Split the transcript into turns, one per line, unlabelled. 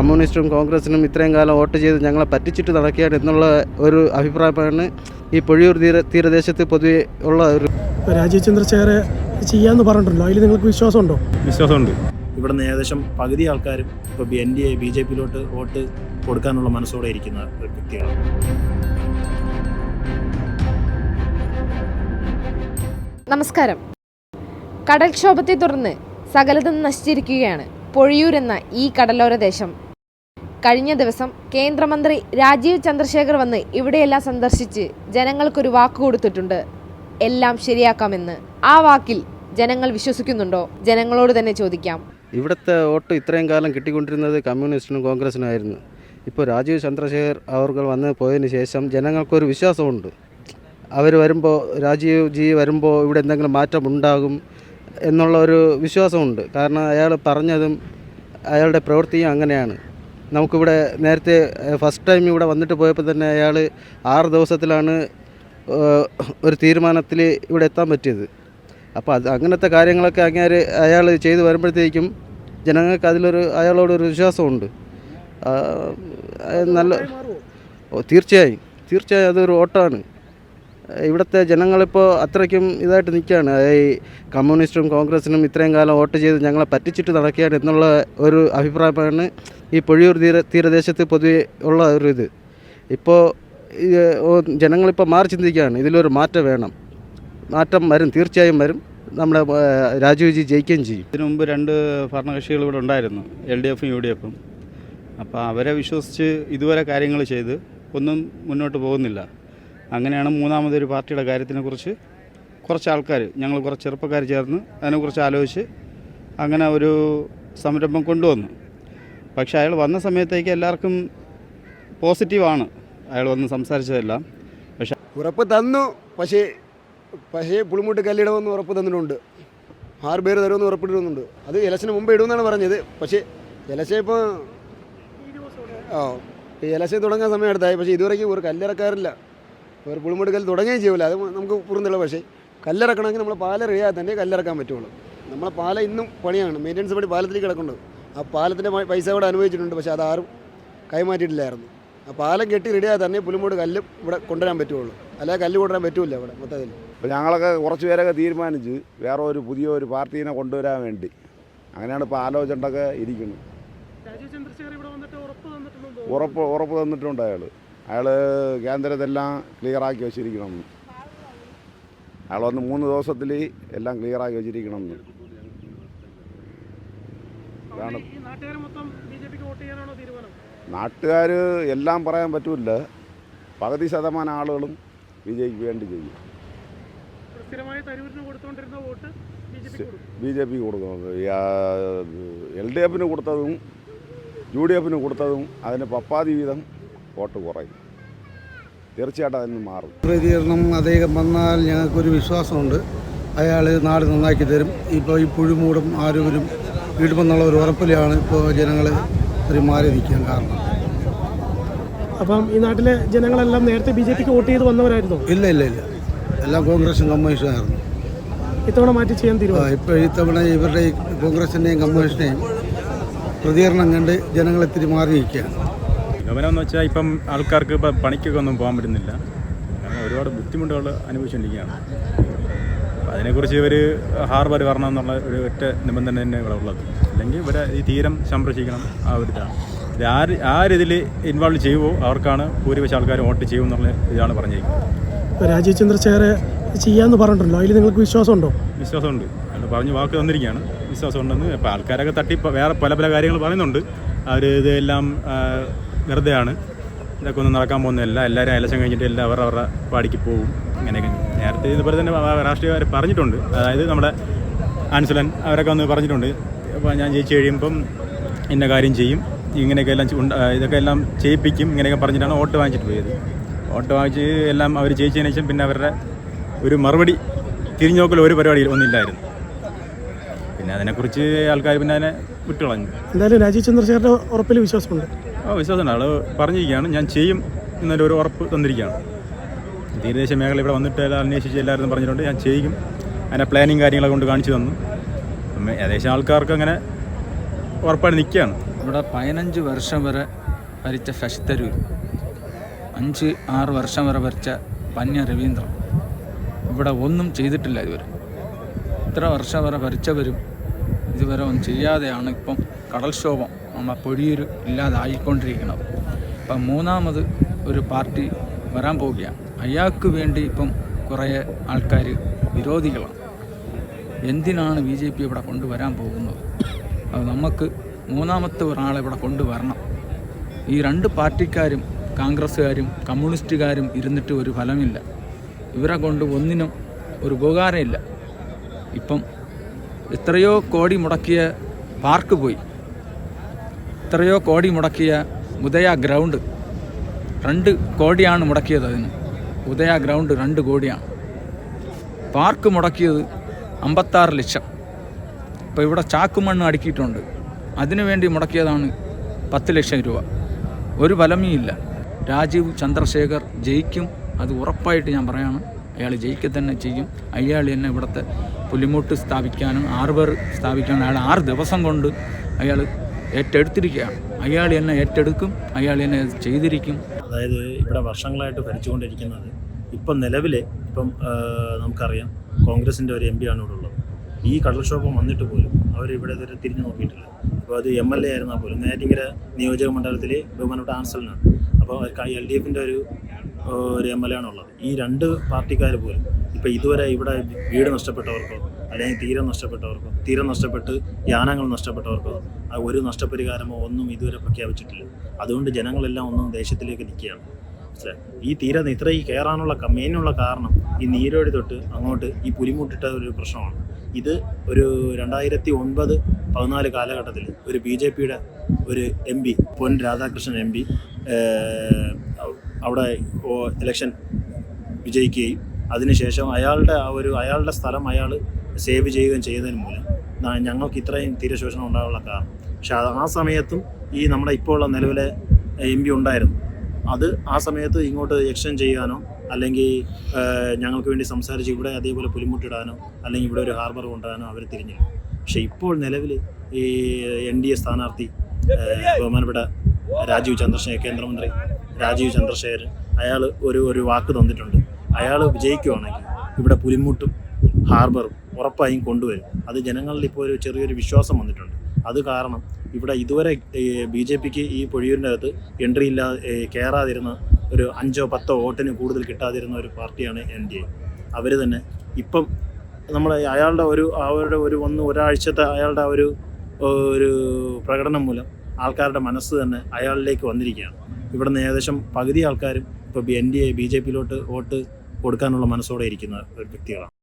കമ്മ്യൂണിസ്റ്റും കോൺഗ്രസിനും ഇത്രയും കാലം വോട്ട് ചെയ്ത് ഞങ്ങളെ പറ്റിച്ചിട്ട് നടക്കുകയാണ് എന്നുള്ള ഒരു അഭിപ്രായമാണ് ഈ പൊഴിയൂർ തീര തീരദേശത്ത് പൊതുവെ ഉള്ള ഒരു
രാജീവ് ചന്ദ്രശേഖരെ ചെയ്യാന്ന് പറഞ്ഞിട്ടുണ്ടല്ലോ. അതിൽ നിങ്ങൾക്ക് വിശ്വാസമുണ്ടോ?
വിശ്വാസമുണ്ട്.
ഇവിടെ നിന്ന് ഏകദേശം പകുതി ആൾക്കാരും ഇപ്പോൾ N D A B J പിയിലോട്ട് vote കൊടുക്കാനുള്ള മനസ്സോടെ ഇരിക്കുന്ന ഒരു വ്യക്തിയാണ്.
നമസ്കാരം. കടൽക്ഷോഭത്തെ തുടർന്ന് സകലതും നശിച്ചിരിക്കുകയാണ് പൊഴിയൂർ എന്ന ഈ കടലോര ദേശം. കഴിഞ്ഞ ദിവസം കേന്ദ്രമന്ത്രി രാജീവ് ചന്ദ്രശേഖർ വന്ന് ഇവിടെയെല്ലാം സന്ദർശിച്ച് ജനങ്ങൾക്കൊരു വാക്ക് കൊടുത്തിട്ടുണ്ട്. എല്ലാം ശരിയാക്കാമെന്ന്. ആ വാക്കിൽ ജനങ്ങൾ വിശ്വസിക്കുന്നുണ്ടോ? ജനങ്ങളോട് തന്നെ ചോദിക്കാം.
ഇവിടുത്തെ വോട്ട് ഇത്രയും കാലം കിട്ടിക്കൊണ്ടിരുന്നത് കമ്മ്യൂണിസ്റ്റിനും കോൺഗ്രസിനും ആയിരുന്നു ഇപ്പോൾ രാജീവ് ചന്ദ്രശേഖർ അവർ വന്ന് പോയതിന് ശേഷം ജനങ്ങൾക്കൊരു വിശ്വാസമുണ്ട്. അവർ വരുമ്പോൾ രാജീവ് ജി വരുമ്പോൾ ഇവിടെ എന്തെങ്കിലും മാറ്റം ഉണ്ടാകും എന്നുള്ള ഒരു വിശ്വാസമുണ്ട്. കാരണം അയാൾ പറഞ്ഞതും അയാളുടെ പ്രവൃത്തിയും അങ്ങനെയാണ്. നമുക്കിവിടെ നേരത്തെ ഫസ്റ്റ് ടൈം ഇവിടെ വന്നിട്ട് പോയപ്പോൾ തന്നെ അയാൾ ആറ് ദിവസത്തിലാണ് ഒരു തീരുമാനത്തിൽ ഇവിടെ എത്താൻ പറ്റിയത്. അപ്പോൾ അത് അങ്ങനത്തെ കാര്യങ്ങളൊക്കെ അങ്ങേര് അയാൾ ചെയ്തു വരുമ്പോഴത്തേക്കും ജനങ്ങൾക്ക് അതിലൊരു അയാളോടൊരു വിശ്വാസമുണ്ട്. നല്ല തീർച്ചയായും. തീർച്ചയായും അതൊരു ഓട്ടമാണ്. ഇവിടുത്തെ ജനങ്ങളിപ്പോൾ അത്രയ്ക്കും ഇതായിട്ട് നിൽക്കുകയാണ്. ഈ കമ്മ്യൂണിസ്റ്റും കോൺഗ്രസിനും ഇത്രയും കാലം വോട്ട് ചെയ്ത് ഞങ്ങളെ പറ്റിച്ചിട്ട് നടക്കുകയാണ് എന്നുള്ള ഒരു അഭിപ്രായമാണ് ഈ പൊഴിയൂർ തീര തീരദേശത്ത് പൊതുവെ ഉള്ള ഒരു ഇത്. ഇപ്പോൾ ജനങ്ങളിപ്പോൾ മാറി ചിന്തിക്കുകയാണ്. ഇതിലൊരു മാറ്റം വേണം. മാറ്റം വരും തീർച്ചയായും വരും. നമ്മുടെ രാജീവ്ജി ജയിക്കുകയും ചെയ്യും.
ഇതിനു മുമ്പ് രണ്ട് ഭരണകക്ഷികൾ ഇവിടെ ഉണ്ടായിരുന്നു എൽ ഡി എഫും യു ഡി എഫും. അപ്പോൾ അവരെ വിശ്വസിച്ച് ഇതുവരെ കാര്യങ്ങൾ ചെയ്ത് ഒന്നും മുന്നോട്ട് പോകുന്നില്ല. അങ്ങനെയാണ് മൂന്നാമതൊരു പാർട്ടിയുടെ കാര്യത്തിനെക്കുറിച്ച് കുറച്ച് ആൾക്കാർ ഞങ്ങൾ കുറച്ച് ചെറുപ്പക്കാർ ചേർന്ന് അതിനെക്കുറിച്ച് ആലോചിച്ച് അങ്ങനെ ഒരു സംരംഭം കൊണ്ടുവന്നു. പക്ഷേ അയാൾ വന്ന സമയത്തേക്ക് എല്ലാവർക്കും പോസിറ്റീവാണ് അയാൾ വന്ന് സംസാരിച്ചതെല്ലാം. പക്ഷെ
ഉറപ്പ് തന്നു പക്ഷേ പക്ഷേ പുളിമുട്ട് കല്ലിടമെന്ന് ഉറപ്പ് തന്നിട്ടുണ്ട്. ആറ് പേര് തരുമെന്ന് ഉറപ്പിട്ടിരുന്നുണ്ട്. അത് ഇലക്ഷന് മുമ്പ് ഇടുമെന്നാണ് പറഞ്ഞത്. പക്ഷേ ഇലക്ഷൻ ഇപ്പോൾ ഈ ഇലക്ഷൻ തുടങ്ങാൻ സമയം എടുത്തായി പക്ഷേ ഇതുവരേക്കും ഒരു കല്ലിറക്കാറില്ല ഒരു പുളിമുട്ട് കല്ല് തുടങ്ങുകയും ചെയ്യില്ല അത് നമുക്ക് പുറന്നുള്ള പക്ഷേ കല്ലിറക്കണമെങ്കിൽ നമ്മൾ പാല റെഡിയാൽ തന്നെ കല്ലിറക്കാൻ പറ്റുള്ളൂ. നമ്മളെ പാല ഇന്നും പണിയാണ്. മെയിന്റനൻസ് പണി പാലത്തിലേക്ക് കിടക്കുന്നുണ്ട്. ആ പാലത്തിന്റെ പൈസ കൂടെ അനുഭവിച്ചിട്ടുണ്ട്. പക്ഷേ അതാരും കൈമാറ്റിയിട്ടില്ലായിരുന്നു. ആ പാലം കെട്ടി റെഡിയാൽ തന്നെ പുലിമൂട് കല്ലും ഇവിടെ കൊണ്ടുവരാൻ പറ്റുള്ളൂ. അല്ലാതെ കല്ല് കൊണ്ടുവരാൻ പറ്റൂല ഇവിടെ മൊത്തത്തിൽ.
അപ്പോൾ ഞങ്ങളൊക്കെ കുറച്ച് പേരൊക്കെ തീരുമാനിച്ച് വേറെ ഒരു പുതിയ ഒരു പാർട്ടീനെ കൊണ്ടുവരാൻ വേണ്ടി അങ്ങനെയാണ് ഇപ്പോൾ ആലോചനയൊക്കെ ഇരിക്കുന്നത്.
രാജീവ് ചന്ദ്രശേഖർ വന്നിട്ട് ഉറപ്പ് തന്നിട്ടുണ്ടോ
ഉറപ്പ് ഉറപ്പ് തന്നിട്ടുണ്ട് അയാൾ അയാൾ കേന്ദ്രത്തെല്ലാം ക്ലിയറാക്കി വെച്ചിരിക്കണമെന്ന് അയാൾ വന്ന് മൂന്ന് ദിവസത്തിൽ എല്ലാം ക്ലിയറാക്കി വെച്ചിരിക്കണമെന്ന്
ഇതാണ് നാട്ടുകാർ
എല്ലാം പറയാൻ പറ്റില്ല. പകുതി ശതമാനം ആളുകളും ബി ജെക്ക് വേണ്ടി ചെയ്യും.
ബി ജെ
പി കൊടുക്കുന്നത്. എൽ ഡി എഫിന് കൊടുത്തതും യു ഡി എഫിന് കൊടുത്തതും അതിന് പപ്പാതി വീതം വോട്ട് കുറയും. തീർച്ചയായിട്ടും അതിന് മാറും.
പ്രതികരണം അദ്ദേഹം വന്നാൽ ഞങ്ങൾക്കൊരു വിശ്വാസമുണ്ട്. അയാൾ നാട് നന്നാക്കി തരും. ഇപ്പോൾ ഈ പുഴുമൂടും ആരോഗ്യം വീടുമെന്നുള്ള ഒരു ഉറപ്പിലാണ് ഇപ്പോൾ ജനങ്ങൾ ഒരു മാറി നിൽക്കാൻ കാരണം.
അപ്പം ഈ നാട്ടിലെ ജനങ്ങളെല്ലാം നേരത്തെ ബി ജെ പിക്ക് വോട്ട് ചെയ്ത് വന്നവരായിരുന്നു?
ഇല്ല ഇല്ല ഇല്ല. എല്ലാം കോൺഗ്രസും കമ്മ്യൂണിസ്റ്റും ആയിരുന്നു
ഇത്തവണ മാറ്റി ചെയ്യാൻ തീരുമാനം?
ഇപ്പോൾ ഇത്തവണ ഇവരുടെ കോൺഗ്രസിന്റെയും കമ്മ്യൂണിസ്റ്റിന്റെയും പ്രതികരണം കണ്ട് ജനങ്ങൾ ഇത്തിരി മാറി നിൽക്കുകയാണ്
എന്ന് വെച്ചാൽ ഇപ്പം ആൾക്കാർക്ക് ഇപ്പം പണിക്കൊക്കെ ഒന്നും പോകാൻ പറ്റുന്നില്ല. അങ്ങനെ ഒരുപാട് ബുദ്ധിമുട്ടുകൾ അനുഭവിച്ചുകൊണ്ടിരിക്കുകയാണ് അപ്പോൾ അതിനെക്കുറിച്ച് ഇവർ ഹാർബർ വരണം എന്നുള്ള ഒരു ഒറ്റ നിബന്ധന തന്നെ ഇവിടെ ഉള്ളത്. അല്ലെങ്കിൽ ഇവരെ ഈ തീരം സംരക്ഷിക്കണം ആ ഒരു ഇതാണ്. ഇത് ആര് ആരിതിൽ ഇൻവോൾവ് ചെയ്യുമോ അവർക്കാണ് ഭൂരിപക്ഷം ആൾക്കാർ വോട്ട് ചെയ്യും എന്നുള്ള ഇതാണ് പറഞ്ഞിരിക്കുന്നത്.
രാജീവ് ചന്ദ്രശേഖരെ ചെയ്യാമെന്ന് പറഞ്ഞിട്ടുണ്ടല്ലോ. അതിൽ നിങ്ങൾക്ക് വിശ്വാസമുണ്ടോ?
വിശ്വാസമുണ്ട്. അയാൾ പറഞ്ഞ് വാക്ക് തന്നിരിക്കുകയാണ്. വിശ്വാസമുണ്ടെന്ന് ഇപ്പോൾ ആൾക്കാരൊക്കെ തട്ടി വേറെ പല പല കാര്യങ്ങൾ പറയുന്നുണ്ട്. അവർ ഇതെല്ലാം ആ, വെറുതെയാണ്. ഇതൊക്കെ ഒന്നും നടക്കാൻ പോകുന്നതല്ല. എല്ലാവരും അലശം കഴിഞ്ഞിട്ട് എല്ലാം അവർ അവരുടെ പാടിക്ക് പോകും. അങ്ങനെയൊക്കെ നേരത്തെ ഇതുപോലെ തന്നെ രാഷ്ട്രീയക്കാർ പറഞ്ഞിട്ടുണ്ട്. അതായത് നമ്മുടെ ആൻസുലൻ അവരൊക്കെ ഒന്ന് പറഞ്ഞിട്ടുണ്ട്. അപ്പോൾ ഞാൻ ജയിച്ചു കഴിയുമ്പം ഇന്ന കാര്യം ചെയ്യും. ഇങ്ങനെയൊക്കെ എല്ലാം ഇതൊക്കെ എല്ലാം ചെയ്യിപ്പിക്കും. ഇങ്ങനെയൊക്കെ പറഞ്ഞിട്ടാണ് വോട്ട് വാങ്ങിച്ചിട്ട് പോയത്. വോട്ട് വാങ്ങിച്ച് എല്ലാം അവർ ജയിച്ചതിന് ശേഷം പിന്നെ അവരുടെ ഒരു മറുപടി തിരിഞ്ഞോക്കൽ ഒരു പരിപാടിയിൽ ഒന്നില്ലായിരുന്നു. പിന്നെ അതിനെക്കുറിച്ച് ആൾക്കാർ പിന്നെ അതിനെ വിട്ടുകളഞ്ഞു.
എന്തായാലും രാജീവ് ചന്ദ്രശേഖരന്റെ ഉറപ്പിൽ വിശ്വാസമുണ്ട്.
ആ വിശ്വാസമുണ്ട്. ആൾ പറഞ്ഞിരിക്കുകയാണ്. ഞാൻ ചെയ്യും എന്നൊരു ഒരു ഉറപ്പ് തന്നിരിക്കുകയാണ്. തീരദേശ മേഖല ഇവിടെ വന്നിട്ട് എല്ലാം അന്വേഷിച്ച് എല്ലാവരും പറഞ്ഞിട്ടുണ്ട്. ഞാൻ ചെയ്യും. അതിന്റെ പ്ലാനിങ് കാര്യങ്ങളൊക്കെ കൊണ്ട് കാണിച്ചു തന്നു. ഏകദേശം ആൾക്കാർക്ക് അങ്ങനെ ഉറപ്പായിട്ട് നിൽക്കുകയാണ്.
ഇവിടെ പതിനഞ്ച് വർഷം വരെ ഭരിച്ച ശശി അഞ്ച് ആറ് വർഷം വരെ ഭരിച്ച പന്യ രവീന്ദ്രൻ. ഇവിടെ ഒന്നും ചെയ്തിട്ടില്ല ഇതുവരെ. ഇത്ര വർഷം വരെ ഭരിച്ചവരും ഇതുവരെ ഒന്നും ചെയ്യാതെയാണ് ഇപ്പം കടൽക്ഷോഭം. നമ്മളെ പൊടിയൊരു ഇല്ലാതായിക്കൊണ്ടിരിക്കുന്നത് ഇപ്പം മൂന്നാമത് ഒരു പാർട്ടി വരാൻ പോവുകയാണ്. അയാൾക്ക് വേണ്ടി ഇപ്പം കുറേ ആൾക്കാർ വിരോധികളാണ് എന്തിനാണ് ബി ജെ പി ഇവിടെ കൊണ്ടുവരാൻ പോകുന്നത്? അത് നമുക്ക് മൂന്നാമത്തെ ഒരാളെ ഇവിടെ കൊണ്ടുവരണം. ഈ രണ്ട് പാർട്ടിക്കാരും കോൺഗ്രസ്സുകാരും കമ്മ്യൂണിസ്റ്റുകാരും ഇരുന്നിട്ട് ഒരു ഫലമില്ല. ഇവരെ കൊണ്ട് ഒന്നിനും ഒരു ഉപകാരമില്ല. ഇപ്പം എത്രയോ കോടി മുടക്കിയ പാർക്ക് പോയി. എത്രയോ കോടി മുടക്കിയ ഉദയ ഗ്രൗണ്ട്. രണ്ട് കോടിയാണ് മുടക്കിയത് അതിന്. ഉദയ ഗ്രൗണ്ട് രണ്ട് കോടിയാണ്. പാർക്ക് മുടക്കിയത് അമ്പത്താറ് ലക്ഷം. ഇപ്പോൾ ഇവിടെ ചാക്കുമണ്ണ് അടുക്കിയിട്ടുണ്ട്. അതിനു വേണ്ടി മുടക്കിയതാണ് പത്ത് ലക്ഷം രൂപ. ഒരു ഫലമേയില്ല രാജീവ് ചന്ദ്രശേഖർ ജയിക്കും. അത് ഉറപ്പായിട്ട് ഞാൻ പറയാണ്. അയാൾ ജയിക്കുക തന്നെ ചെയ്യും. അയാൾ തന്നെ ഇവിടുത്തെ പുലിമുട്ട് സ്ഥാപിക്കാനും ആർബർ സ്ഥാപിക്കാനും അയാൾ ആറ് ദിവസം കൊണ്ട് അയാൾ ഏറ്റെടുത്തിരിക്കുകയാണ്. അയാൾ എന്നെ ഏറ്റെടുക്കും അയാൾ എന്നെ ചെയ്തിരിക്കും.
അതായത് ഇവിടെ വർഷങ്ങളായിട്ട് ഭരിച്ചുകൊണ്ടിരിക്കുന്നത് ഇപ്പം നിലവിലെ ഇപ്പം നമുക്കറിയാം കോൺഗ്രസിന്റെ ഒരു എം ആണ് ഇവിടെ ഉള്ളത്. ഈ കടൽക്ഷോഭം വന്നിട്ട് പോലും അവർ ഇവിടെ ഇതുവരെ തിരിഞ്ഞു നോക്കിയിട്ടില്ല. അപ്പോൾ അത് എം എൽ എ ആയിരുന്നാൽ പോലും നേറ്റിങ്കര നിയോജക മണ്ഡലത്തിൽ ബഹുമാനപ്പെട്ട ആൻസലിനാണ്. അപ്പോൾ എൽ ഡി എഫിന്റെ ഒരു ഒരു എം എൽ എ ആണുള്ളത്. ഈ രണ്ട് പാർട്ടിക്കാർ പോലും ഇപ്പോൾ ഇതുവരെ ഇവിടെ വീട് നഷ്ടപ്പെട്ടവർക്കോ അല്ലെങ്കിൽ തീരം നഷ്ടപ്പെട്ടവർക്കോ തീരം നഷ്ടപ്പെട്ട് യാനങ്ങൾ നഷ്ടപ്പെട്ടവർക്കോ ഒരു നഷ്ടപരിഹാരമോ ഒന്നും ഇതുവരെ പ്രഖ്യാപിച്ചിട്ടില്ല. അതുകൊണ്ട് ജനങ്ങളെല്ലാം ഒന്നും ദേശത്തിലേക്ക് നിൽക്കുകയാണ്. ഈ തീരം ഇത്ര ഈ കയറാനുള്ള മെയിനുള്ള കാരണം ഈ നീരോടി തൊട്ട് അങ്ങോട്ട് ഈ പുലിമുട്ടിട്ട ഒരു പ്രശ്നമാണ്. ഇത് ഒരു രണ്ടായിരത്തി ഒൻപത് പതിനാല് കാലഘട്ടത്തിൽ ഒരു ബി ജെ പിയുടെ ഒരു M P Pon Radhakrishnan M P അവിടെ ഇലക്ഷൻ വിജയിക്കുകയും അതിനുശേഷം അയാളുടെ ആ ഒരു അയാളുടെ സ്ഥലം അയാൾ സേവ് ചെയ്യുകയും ചെയ്യുന്നതിന് മൂലം. ഞങ്ങൾക്ക് ഇത്രയും തീരശോഷണം ഉണ്ടാകാനുള്ള കാരണം. പക്ഷെ ആ സമയത്തും ഈ നമ്മുടെ ഇപ്പോൾ ഉള്ള നിലവിലെ എം പി ഉണ്ടായിരുന്നു. അത് ആ സമയത്ത് ഇങ്ങോട്ട് എക്സ്റ്റെൻഡ് ചെയ്യാനോ അല്ലെങ്കിൽ ഞങ്ങൾക്ക് വേണ്ടി സംസാരിച്ച് ഇവിടെ അതേപോലെ പുലിമുട്ടിടാനോ അല്ലെങ്കിൽ ഇവിടെ ഒരു ഹാർബർ കൊണ്ടുവരാനോ അവർ തിരിഞ്ഞില്ല. പക്ഷേ ഇപ്പോൾ നിലവിൽ ഈ എൻ ഡി എ സ്ഥാനാർത്ഥി ബഹുമാനപ്പെട്ട രാജീവ് ചന്ദ്രശേഖർ കേന്ദ്രമന്ത്രി രാജീവ് ചന്ദ്രശേഖർ അയാൾ ഒരു ഒരു വാക്ക് തന്നിട്ടുണ്ട്. അയാൾ വിജയിക്കുവാണെങ്കിൽ ഇവിടെ പുലിമുട്ടും ഹാർബറും ഉറപ്പായും കൊണ്ടുവരും. അത് ജനങ്ങളിൽ ഇപ്പോൾ ഒരു ചെറിയൊരു വിശ്വാസം വന്നിട്ടുണ്ട്. അത് കാരണം ഇവിടെ ഇതുവരെ ബി ജെ പിക്ക് ഈ പൊഴിയൂരിന്റെ അകത്ത് എൻട്രി ഇല്ലാതെ കയറാതിരുന്ന ഒരു അഞ്ചോ പത്തോ വോട്ടിന് കൂടുതൽ കിട്ടാതിരുന്ന ഒരു പാർട്ടിയാണ് എൻ ഡി എ. അവർ തന്നെ ഇപ്പം നമ്മൾ അയാളുടെ ഒരു അവരുടെ ഒരു ഒന്ന് ഒരാഴ്ചത്തെ അയാളുടെ ഒരു ഒരു പ്രകടനം മൂലം ആൾക്കാരുടെ മനസ്സ് തന്നെ അയാളിലേക്ക് വന്നിരിക്കുകയാണ്. ഇവിടുന്ന് ഏകദേശം പകുതി ആൾക്കാരും ഇപ്പോൾ N D A B J പിയിലോട്ട് vote കൊടുക്കാനുള്ള മനസ്സോടെ ഇരിക്കുന്ന ഒരു വ്യക്തികളാണ്.